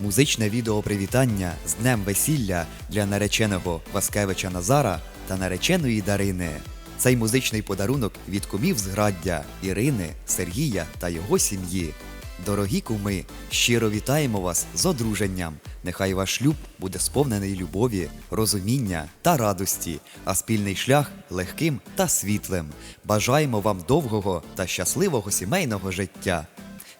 Музичне відео привітання з Днем весілля для нареченого Васкевича Назара та нареченої Дарини. Цей музичний подарунок від кумів зграддя Ірини, Сергія та його сім'ї. Дорогі куми, щиро вітаємо вас з одруженням. Нехай ваш шлюб буде сповнений любові, розуміння та радості, а спільний шлях легким та світлим. Бажаємо вам довгого та щасливого сімейного життя.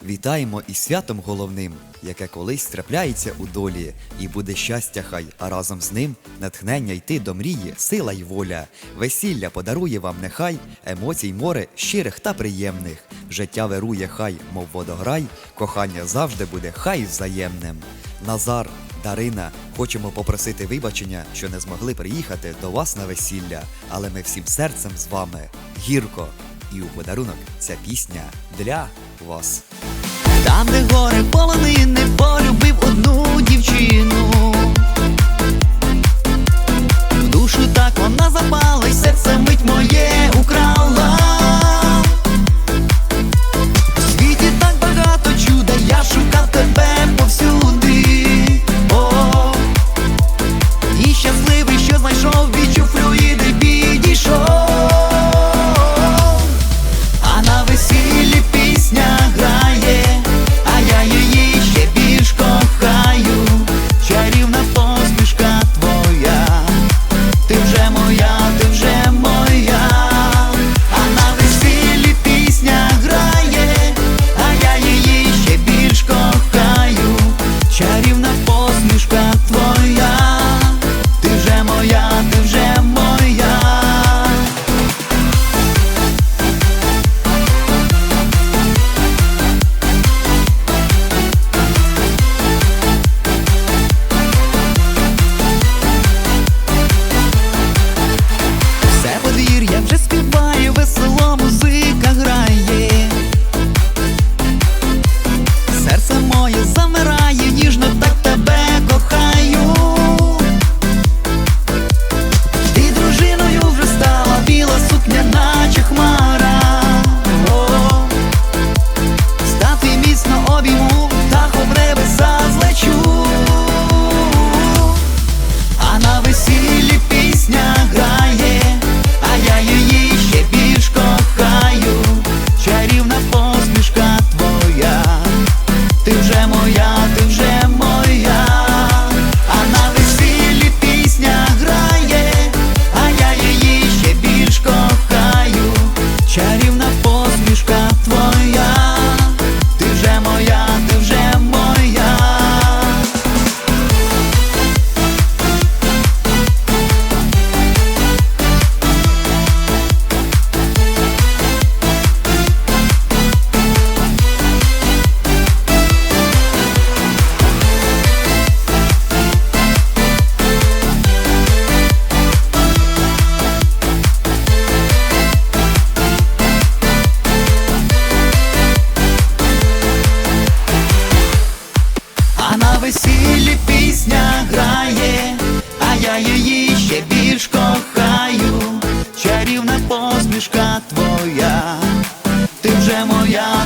Вітаємо із святом головним, яке колись трапляється у долі, і буде щастя хай, а разом з ним натхнення йти до мрії, сила й воля. Весілля подарує вам нехай емоцій море щирих та приємних. Життя вирує хай, мов водограй, кохання завжди буде хай взаємним. Назар, Дарина, хочемо попросити вибачення, що не змогли приїхати до вас на весілля, але ми всім серцем з вами. Гірко! І у подарунок ця пісня для вас. Там, де горе полонини, полюбив одну дівчину. весіллі пісня грає, а я її ще більш кохаю, чарівна посмішка твоя, ти вже моя.